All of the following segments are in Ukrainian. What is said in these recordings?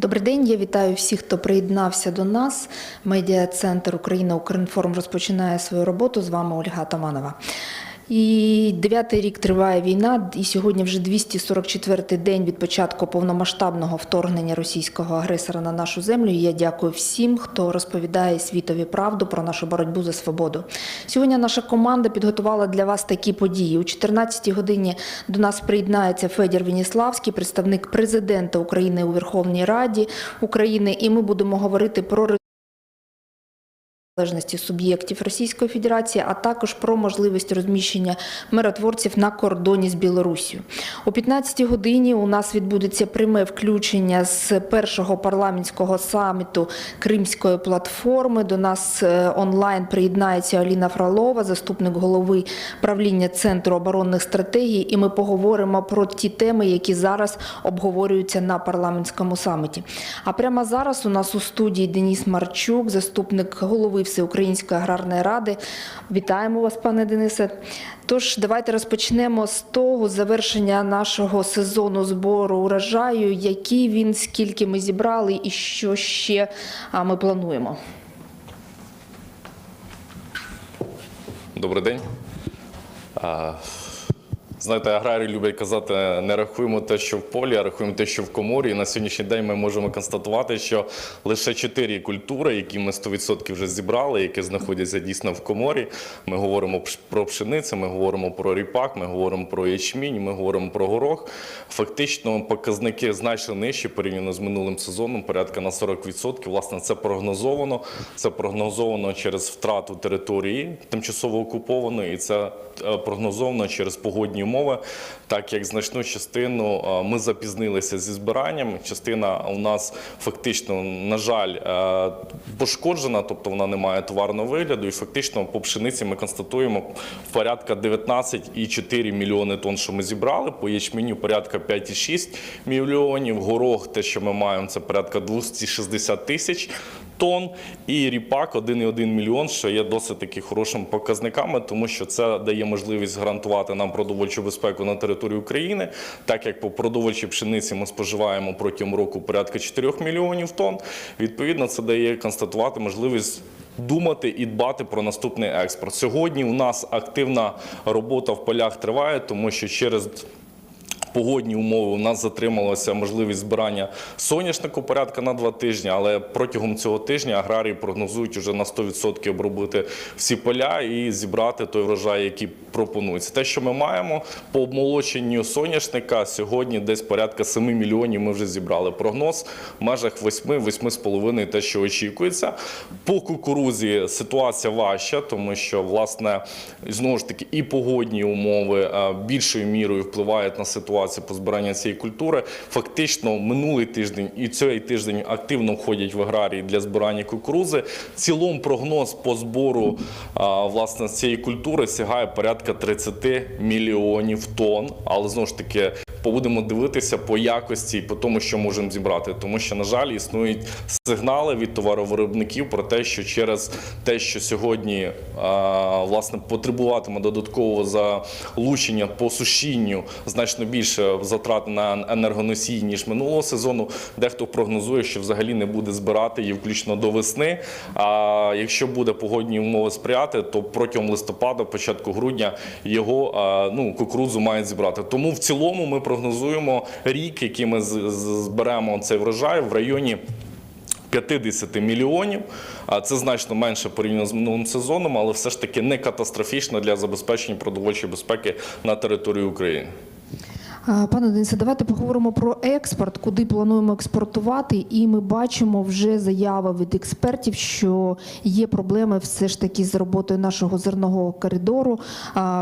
Добрий день. Я вітаю всіх, хто приєднався до нас. Медіа центр Україна Укрінформ розпочинає свою роботу. З вами Ольга Таманова. І дев'ятий рік триває війна, і сьогодні вже 244-й день від початку повномасштабного вторгнення російського агресора на нашу землю. І я дякую всім, хто розповідає світові правду про нашу боротьбу за свободу. Сьогодні наша команда підготувала для вас такі події. У 14-й годині до нас приєднається Федір Веніславський, представник президента України у Верховній Раді України, і ми будемо говорити про залежності суб'єктів Російської Федерації, а також про можливість розміщення миротворців на кордоні з Білоруссю. О 15-й годині у нас відбудеться пряме включення з першого парламентського саміту Кримської платформи. До нас е, онлайн приєднається Аліна Фролова, заступник голови правління Центру оборонних стратегій, і ми поговоримо про ті теми, які зараз обговорюються на парламентському саміті. А прямо зараз у нас у студії Деніс Марчук, заступник голови Всеукраїнської аграрної ради. Вітаємо вас, пане Денисе. Тож давайте розпочнемо з того завершення нашого сезону збору урожаю, який він, скільки ми зібрали і що ще ми плануємо. Добрий день. Знаєте, аграрії люблять казати, не рахуємо те, що в полі, а рахуємо те, що в коморі. І на сьогоднішній день ми можемо констатувати, що лише чотири культури, які ми 100% вже зібрали, які знаходяться дійсно в коморі. Ми говоримо про пшеницю, ми говоримо про ріпак, ми говоримо про ячмінь, ми говоримо про горох. Фактично показники значно нижчі порівняно з минулим сезоном, порядка на 40%. Власне, це прогнозовано. Це прогнозовано через втрату території тимчасово окупованої, і це е, прогнозовано через погодні умови, так як значну частину е, ми запізнилися зі збиранням. Частина у нас фактично, на жаль, е, пошкоджена, тобто вона не має товарного вигляду. І фактично по пшениці ми констатуємо порядка 19,4 мільйони тонн, що ми зібрали. По ячменю порядка 5,6 мільйонів. Горох, те, що ми маємо, це порядка 260 тисяч тонн. І ріпак 1,1 мільйон, що є досить таки хорошими показниками, тому що це дає можливість гарантувати нам продовольчу безпеку на території України, так як по продовольчій пшениці ми споживаємо протягом року порядка 4 мільйонів тонн. Відповідно, це дає констатувати можливість. Думати і дбати про наступний експорт. Сьогодні у нас активна робота в полях триває, тому що через погодні умови у нас затрималася можливість збирання соняшнику порядка на два тижні, але протягом цього тижня аграрії прогнозують вже на 100% обробити всі поля і зібрати той врожай, який пропонується. Те, що ми маємо по обмолоченню соняшника, сьогодні десь порядка 7 мільйонів ми вже зібрали. Прогноз в межах 8-8,5 те, що очікується. По кукурузі ситуація важча, тому що власне знову ж таки і погодні умови е, більшою мірою впливають на ситуацію по збиранню цієї культури. Фактично, минулий тиждень і цей тиждень активно входять в аграрії для збирання кукурузи. Цілом прогноз по збору власне цієї культури сягає порядка 30 мільйонів тонн. Але знову ж таки. Будемо дивитися по якості по тому, що можемо зібрати, тому що на жаль існують сигнали від товаровиробників про те, що через те, що сьогодні власне потребуватиме додаткового залучення по сушінню значно більше затрат на енергоносії ніж минулого сезону. Дехто прогнозує, що взагалі не буде збирати її включно до весни. А якщо буде погодні умови сприяти, то протягом листопада, початку грудня його ну кукурудзу мають зібрати. Тому в цілому ми прогнозуємо рік, який ми зберемо цей врожай в районі. 50 мільйонів, а це значно менше порівняно з минулим сезоном, але все ж таки не катастрофічно для забезпечення продовольчої безпеки на території України. Пане Денисе, давайте поговоримо про експорт, куди плануємо експортувати. І ми бачимо вже заяви від експертів, що є проблеми все ж таки з роботою нашого зернового коридору.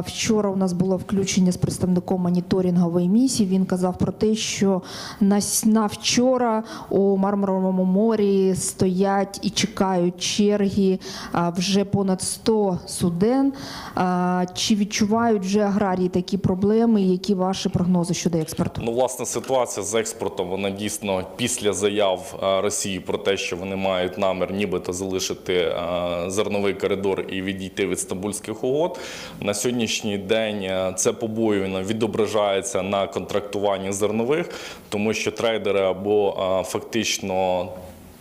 Вчора у нас було включення з представником моніторингової місії. Він казав про те, що на, вчора у Мармаровому морі стоять і чекають черги вже понад 100 суден. Чи відчувають вже аграрії такі проблеми? Які ваші прогнози прогнози щодо експорту? Ну, власне, ситуація з експортом, вона дійсно після заяв е, Росії про те, що вони мають намір нібито залишити е, зерновий коридор і відійти від стамбульських угод. На сьогоднішній день е, це побоювання відображається на контрактуванні зернових, тому що трейдери або фактично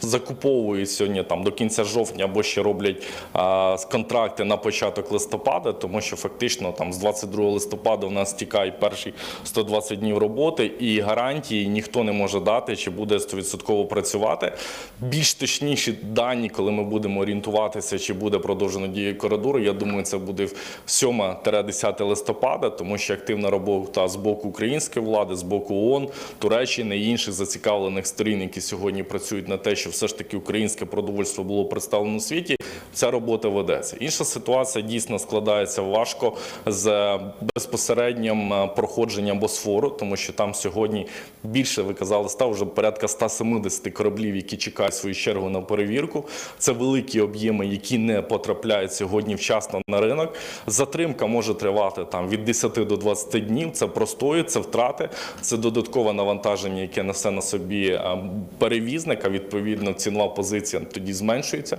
закуповують сьогодні там до кінця жовтня або ще роблять а, контракти на початок листопада, тому що фактично там з 22 листопада у нас тікають перші 120 днів роботи, і гарантії ніхто не може дати, чи буде 100% працювати. Більш точніші дані, коли ми будемо орієнтуватися, чи буде продовжено дію коридору. Я думаю, це буде 7-10 листопада, тому що активна робота з боку української влади, з боку ООН, Туреччини і інших зацікавлених сторін, які сьогодні працюють на те, що все ж таки українське продовольство було представлено у світі. Ця робота ведеться. Інша ситуація дійсно складається важко з безпосереднім е, проходженням Босфору, тому що там сьогодні більше ви казали, став вже порядка 170 кораблів, які чекають свою чергу на перевірку. Це великі об'єми, які не потрапляють сьогодні вчасно на ринок. Затримка може тривати там від 10 до 20 днів. Це простої, це втрати, це додаткове навантаження, яке несе на собі е, перевізник, а відповідно цінова позиція тоді зменшується.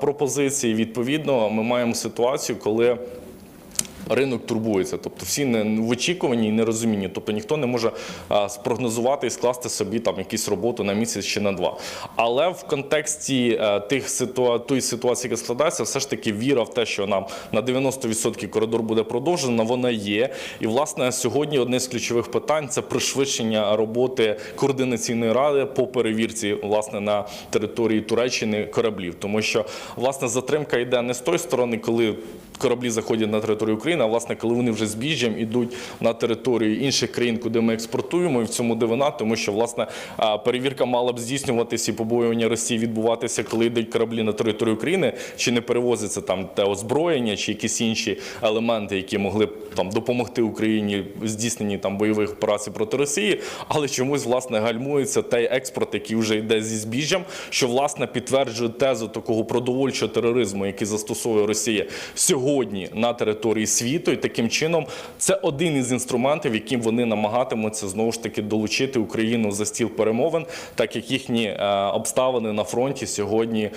Пропозиції відповідно ми маємо ситуацію, коли. Ринок турбується, тобто всі не в очікуванні і нерозумінні. Тобто ніхто не може спрогнозувати і скласти собі там якусь роботу на місяць чи на два. Але в контексті е, тих ситуа... тої ситуації, яка складається, все ж таки віра в те, що нам на 90% коридор буде продовжено, вона є. І власне сьогодні одне з ключових питань це пришвидшення роботи координаційної ради по перевірці власне на території Туреччини кораблів, тому що власне затримка йде не з тої сторони, коли кораблі заходять на територію України, а власне, коли вони вже збіжжям ідуть на територію інших країн, куди ми експортуємо, і в цьому дивина, тому що власне перевірка мала б здійснюватися і побоювання Росії відбуватися, коли йдуть кораблі на територію України, чи не перевозиться там те озброєння, чи якісь інші елементи, які могли б там допомогти Україні в здійсненні там бойових операцій проти Росії, але чомусь власне гальмується той експорт, який вже йде зі збіжжям, що власне підтверджує тезу такого продовольчого тероризму, який застосовує Росія сьогодні на території світу, і таким чином це один із інструментів, яким вони намагатимуться знову ж таки долучити Україну за стіл перемовин, так як їхні е, обставини на фронті сьогодні е,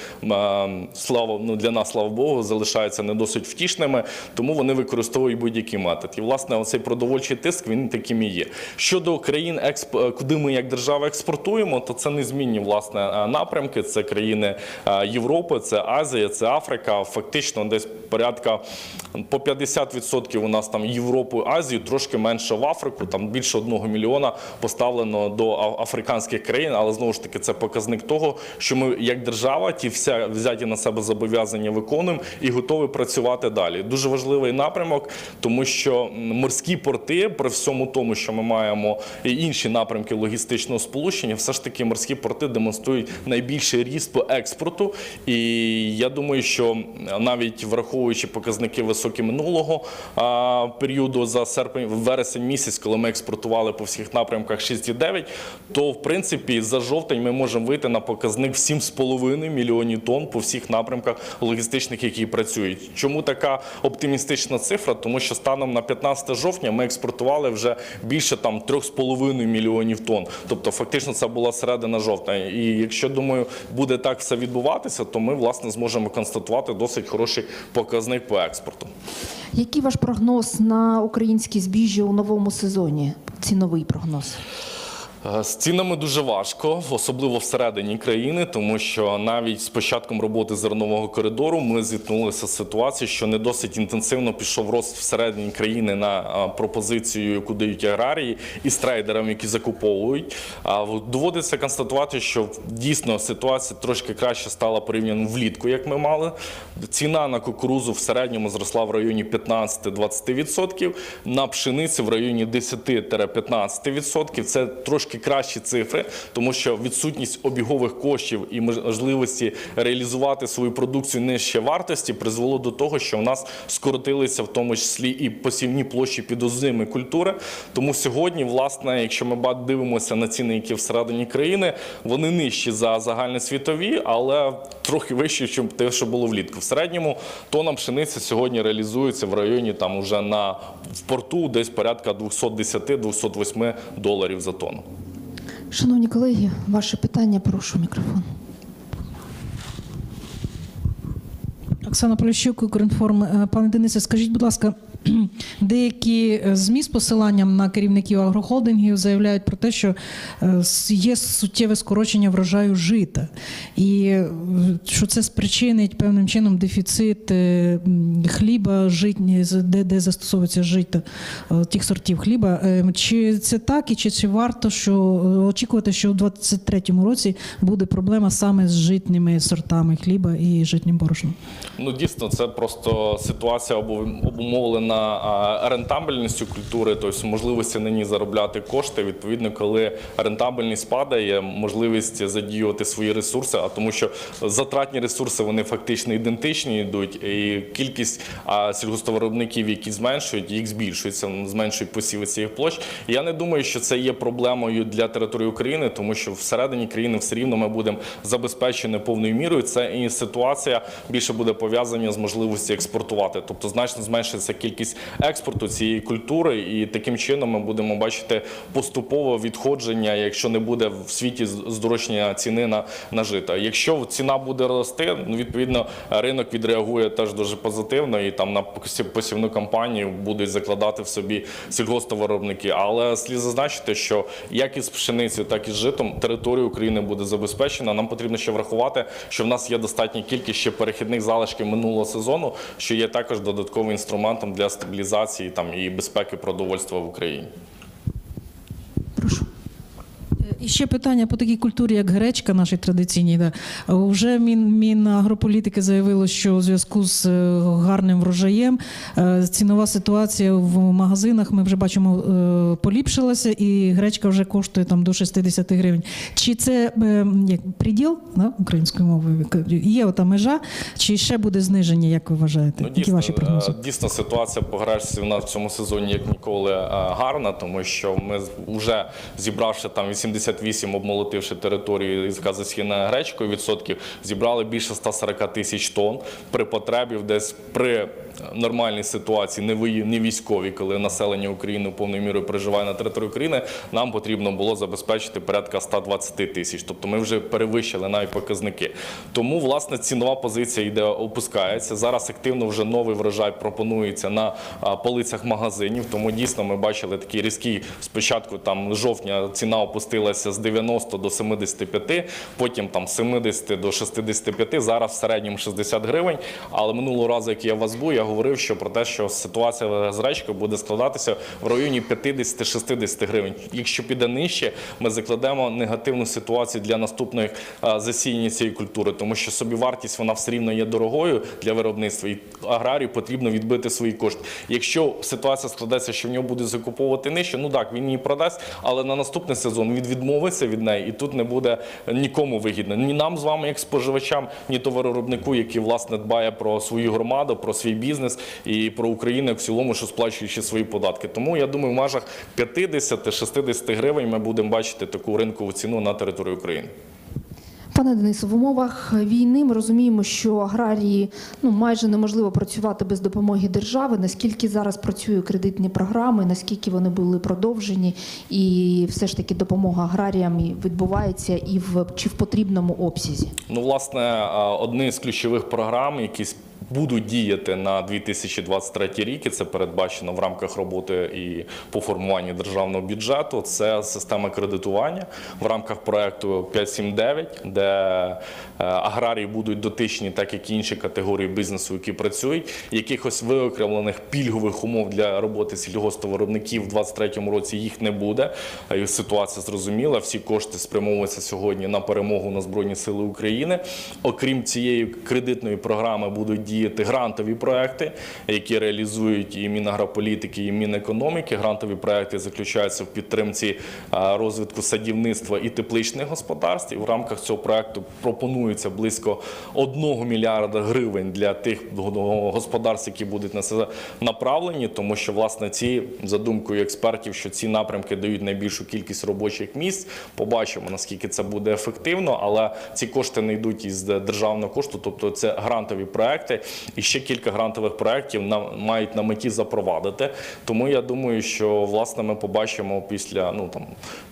слава ну для нас, слава Богу, залишаються не досить втішними, тому вони використовують будь-який метод. І власне оцей продовольчий тиск він таким і є. Щодо країн, е, куди ми як держава експортуємо, то це незмінні власне напрямки. Це країни Європи, це Азія, це Африка. Фактично, десь порядка по 50% у нас там Європу, Азію, трошки менше в Африку. Там більше одного мільйона поставлено до африканських країн. Але знову ж таки, це показник того, що ми як держава ті вся взяті на себе зобов'язання виконуємо і готові працювати далі. Дуже важливий напрямок, тому що морські порти, при всьому тому, що ми маємо і інші напрямки логістичного сполучення, все ж таки морські порти демонструють найбільший ріст по експорту. І я думаю, що навіть враховуючи показники високі минулого періоду за серпень, вересень місяць, коли ми експортували по всіх напрямках 6,9, то в принципі за жовтень ми можемо вийти на показник в 7,5 мільйонів тонн по всіх напрямках логістичних, які працюють. Чому така оптимістична цифра? Тому що станом на 15 жовтня ми експортували вже більше там 3,5 мільйонів тонн. Тобто, фактично, це була середина жовтня. І якщо думаю, буде так все відбуватися, то ми власне зможемо констатувати досить хороший показник по експорту. Який ваш прогноз на українські збіжжя у новому сезоні? Ціновий прогноз? Е, З цінами дуже важко, особливо всередині країни, тому що навіть з початком роботи зернового коридору ми зіткнулися з ситуацією, що не досить інтенсивно пішов рост всередині країни на пропозицію, яку дають аграрії, і з трейдерами, які закуповують. А доводиться констатувати, що дійсно ситуація трошки краще стала порівняно влітку, як ми мали. Ціна на кукурузу в середньому зросла в районі 15-20%, на пшениці в районі 10-15%. Це трошки трошки кращі цифри, тому що відсутність обігових коштів і можливості реалізувати свою продукцію нижче вартості призвело до того, що в нас скоротилися в тому числі і посівні площі під озими культури. Тому сьогодні, власне, якщо ми дивимося на ціни, які всередині країни, вони нижчі за загальносвітові, але трохи вищі, ніж те, що було влітку. В середньому тонна пшениці сьогодні реалізується в районі там уже на в порту десь порядка 210-208 доларів за тонну. Шановні колеги, ваше питання, прошу мікрофон. Оксана Поліщук, Укрінформ. Е, Пане Денисе, скажіть, будь ласка, деякі е, ЗМІ з посиланням на керівників агрохолдингів заявляють про те, що е, є суттєве скорочення врожаю жита, і е, що це спричинить певним чином дефіцит е, хліба, житні, де, де застосовується жито е, тих сортів хліба. Е, Чи це так, і чи, чи варто що е, очікувати, що у 2023 році буде проблема саме з житніми сортами хліба і житнім борошном? Ну дійсно, це просто ситуація обумовлена а, рентабельністю культури, тобто можливості на ній заробляти кошти. Відповідно, коли рентабельність падає, можливість задіювати свої ресурси, а тому, що затратні ресурси вони фактично ідентичні йдуть, і кількість а, сільгоспвиробників, які зменшують, їх збільшується, зменшують посіви цих площ. Я не думаю, що це є проблемою для території України, тому що всередині країни все рівно ми будемо забезпечені повною мірою. Це і ситуація більше буде пов'язана з можливістю експортувати, тобто значно зменшиться кількість експорту цієї культури, і таким чином ми будемо бачити поступове відходження, якщо не буде в світі здорожчання ціни на, на жито. Якщо ціна буде рости, ну відповідно ринок відреагує теж дуже позитивно, і там на посів- посівну кампанію будуть закладати в собі сільгоспвиробники. Але слід зазначити, що як із пшеницею, так і з житом територія України буде забезпечена. Нам потрібно ще врахувати, що в нас є достатня кількість ще перехідних залишків минулого сезону, що є також додатковим інструментом для стабілізації там і безпеки продовольства в Україні. І ще питання по такій культурі, як гречка, нашій традиційній. Да. Вже Мін, Мінагрополітики заявило, що у зв'язку з е, гарним врожаєм е, цінова ситуація в магазинах ми вже бачимо е, поліпшилася, і гречка вже коштує там до 60 гривень. Чи це як приділ да, українською мовою? Є ота межа, чи ще буде зниження, як ви вважаєте? Ну, Які дійсно, ваші прогнози? дійсно ситуація по гречці у нас в цьому сезоні як ніколи гарна, тому що ми вже зібравши там 88, обмолотивши територію, із газосхідною гречкою відсотків, зібрали більше 140 тисяч тонн при потребі десь при нормальній ситуації, не військовій, коли населення України повною мірою проживає на території України, нам потрібно було забезпечити порядка 120 тисяч. Тобто ми вже перевищили навіть показники. Тому власне цінова позиція йде опускається. Зараз активно вже новий врожай пропонується на полицях магазинів. Тому дійсно ми бачили такий різкий спочатку там жовтня ціна опустилася з 90 до 75, потім там з 70 до 65, зараз в середньому 60 гривень. Але минулого разу, як я вас був, я говорив, що про те, що ситуація з речкою буде складатися в районі 50-60 гривень. Якщо піде нижче, ми закладемо негативну ситуацію для наступної засіяння цієї культури, тому що собівартість вона все рівно є дорогою для виробництва, і аграрію потрібно відбити свої кошти. Якщо ситуація складеться, що в нього буде закуповувати нижче, ну так він її продасть, але на наступний сезон він відмовиться від неї, і тут не буде нікому вигідно. Ні нам з вами, як споживачам, ні товаровиробнику, який власне дбає про свою громаду, про свій бізнес і про Україну в цілому, що сплачуючи свої податки. Тому я думаю, в межах 50-60 гривень ми будемо бачити таку ринкову ціну на території України. Пане Денису, в умовах війни ми розуміємо, що аграрії ну майже неможливо працювати без допомоги держави. Наскільки зараз працюють кредитні програми, наскільки вони були продовжені, і все ж таки допомога аграріям відбувається і в чи в потрібному обсязі? Ну, власне, а, одні з ключових програм, які с- будуть діяти на 2023 рік, і це передбачено в рамках роботи і по формуванню державного бюджету. Це система кредитування в рамках проекту 579, де е, аграрії будуть дотичні, так як і інші категорії бізнесу, які працюють. Якихось виокремлених пільгових умов для роботи сільгоспвиробників в 2023 році їх не буде. Ситуація зрозуміла. Всі кошти спрямовуються сьогодні на перемогу на Збройні Сили України. Окрім цієї кредитної програми, будуть діяти задіяти грантові проекти, які реалізують і Мінагрополітики, і Мінекономіки. Грантові проекти заключаються в підтримці розвитку садівництва і тепличних господарств. І в рамках цього проекту пропонується близько 1 мільярда гривень для тих господарств, які будуть на це направлені, тому що власне ці за думкою експертів, що ці напрямки дають найбільшу кількість робочих місць. Побачимо наскільки це буде ефективно, але ці кошти не йдуть із державного кошту, тобто це грантові проекти, і ще кілька грантових проєктів нам мають на меті запровадити. Тому я думаю, що власне ми побачимо після ну там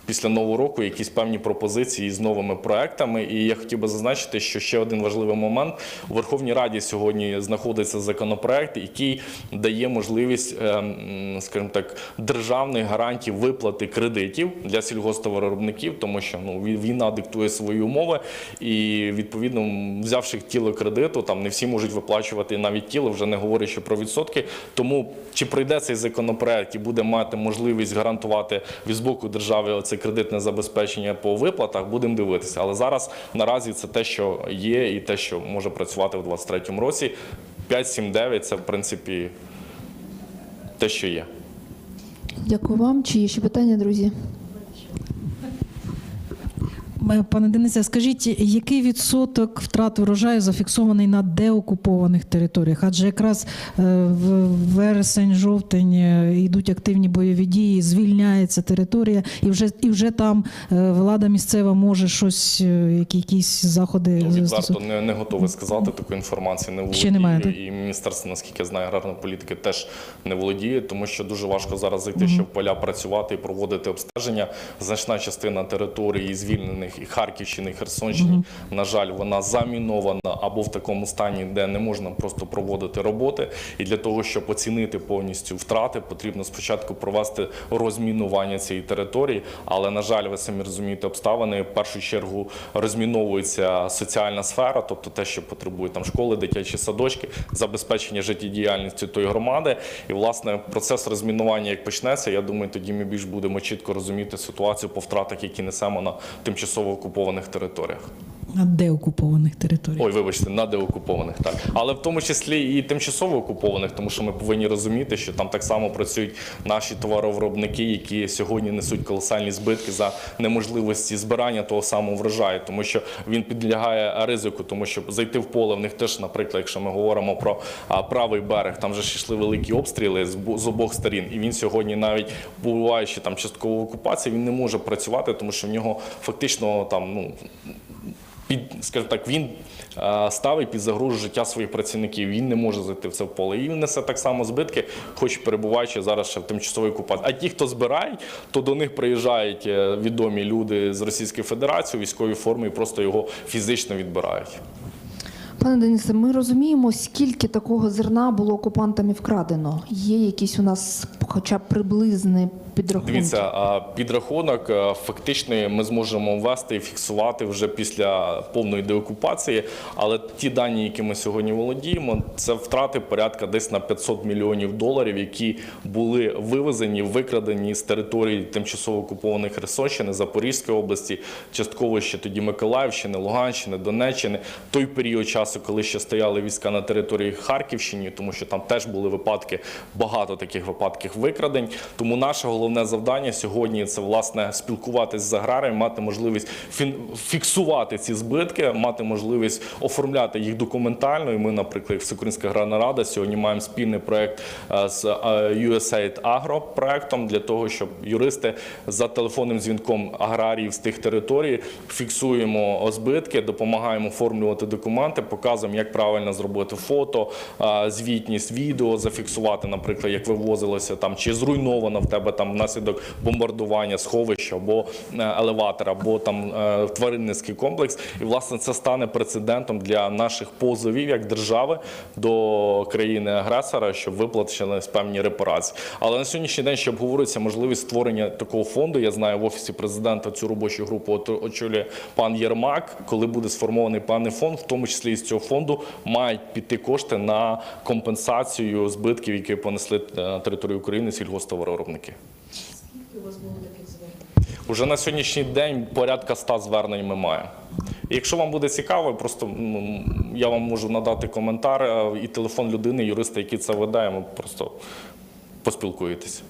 після нового року якісь певні пропозиції з новими проектами. І я хотів би зазначити, що ще один важливий момент у Верховній Раді сьогодні знаходиться законопроект, який дає можливість, ем, скажімо так, державних гарантій виплати кредитів для сільгосптоваробників, тому що ну війна диктує свої умови, і відповідно, взявши тіло кредиту, там не всі можуть виплачувати навіть тіло, вже не говорячи про відсотки. Тому чи пройде цей законопроект і буде мати можливість гарантувати від з боку держави це кредитне забезпечення по виплатах, будемо дивитися. Але зараз наразі це те, що є, і те, що може працювати в 2023 році. 5-7-9 – це в принципі те, що є. Дякую вам. Чи є ще питання, друзі? Е, Пане Денисе, скажіть, який відсоток втрат врожаю зафіксований на деокупованих територіях? Адже якраз е, в вересень, жовтень е, йдуть активні бойові дії, звільняється територія, і вже і вже там влада місцева може щось, якісь заходи Ну, відверто не, не готовий сказати таку інформацію. Не володію. Ще немає, так? і міністерство, наскільки я знаю, аграрної політики теж не володіє, тому що дуже важко зараз зайти ще в поля, працювати і проводити обстеження. Значна частина території звільнених і Харківщини, і Херсонщини, на жаль, вона замінована або в такому стані, де не можна просто проводити роботи. І для того, щоб оцінити повністю втрати, потрібно спочатку провести розмінування цієї території. Але на жаль, ви самі розумієте обставини. В першу чергу розміновується соціальна сфера, тобто те, що потребує там школи, дитячі садочки, забезпечення життєдіяльності тої громади. І власне процес розмінування як почнеться, я думаю, тоді ми більш будемо чітко розуміти ситуацію по втратах, які несемо на тимчасово окупованих територіях. На деокупованих територіях. Ой, вибачте, на деокупованих, так. Але в тому числі і тимчасово окупованих, тому що ми повинні розуміти, що там так само працюють наші товаровиробники, які сьогодні несуть колосальні збитки за неможливості збирання того самого врожаю, тому що він підлягає ризику, тому що зайти в поле в них теж, наприклад, якщо ми говоримо про правий берег, там вже ж йшли великі обстріли з, з обох сторін, і він сьогодні, навіть буваючи там частково в окупації, він не може працювати, тому що в нього фактично там ну під, скажімо так, він е, ставить під загрозу життя своїх працівників. Він не може зайти в це поле. І він несе так само збитки, хоч перебуваючи зараз ще в тимчасовій окупації. А ті, хто збирають, то до них приїжджають е, відомі люди з Російської Федерації у військовій формі і просто його фізично відбирають. Пане Денисе, ми розуміємо, скільки такого зерна було окупантами вкрадено. Є якісь у нас хоча б приблизний підрахунок? Дивіться, підрахунок фактичний ми зможемо ввести і фіксувати вже після повної деокупації. Але ті дані, які ми сьогодні володіємо, це втрати порядка десь на 500 мільйонів доларів, які були вивезені, викрадені з території тимчасово окупованих Херсонщини, Запорізької області, частково ще тоді Миколаївщини, Луганщини, Донеччини. Той період часу, коли ще стояли війська на території Харківщини, тому що там теж були випадки, багато таких випадків викрадень. Тому наше головне завдання сьогодні це власне спілкуватися з аграрієм, мати можливість фіксувати ці збитки, мати можливість оформляти їх документально. І ми, наприклад, Всеукраїнська аграрна рада, сьогодні маємо спільний проект е, з е, USAID Agro проектом для того, щоб юристи за телефонним дзвінком аграріїв з тих територій фіксуємо збитки, допомагаємо оформлювати документи, показуємо, як правильно зробити фото, звітність, відео зафіксувати, наприклад, як вивозилося там, чи зруйновано в тебе там внаслідок бомбардування сховища або е, елеватор, або там е, тваринницький комплекс. І власне це стане прецедентом для наших позовів як держави до країни-агресора, щоб виплачені певні репарації. Але на сьогоднішній день ще обговорюється можливість створення такого фонду. Я знаю, в офісі президента цю робочу групу очолює пан Єрмак. Коли буде сформований певний фонд, в тому числі із цього фонду мають піти кошти на компенсацію збитків, які понесли е, на територію України сільгосптоваровиробники. Уже на сьогоднішній день порядка 100 звернень ми маємо. Якщо вам буде цікаво, просто я вам можу надати коментар е, і телефон людини, юриста, який це веде, ми просто поспілкуєтеся.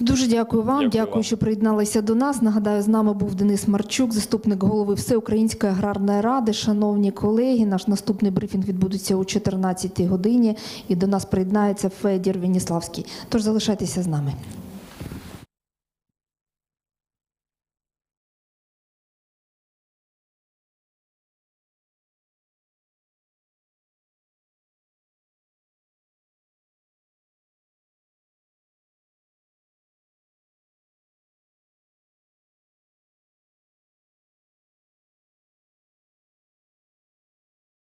Дуже дякую вам. Дякую Дякую, вам. що приєдналися до нас. Нагадаю, з нами був Денис Марчук, заступник голови Всеукраїнської аграрної ради. Шановні колеги, наш наступний брифінг відбудеться о 14 годині. І до нас приєднається Федір Веніславський. Тож залишайтеся з нами.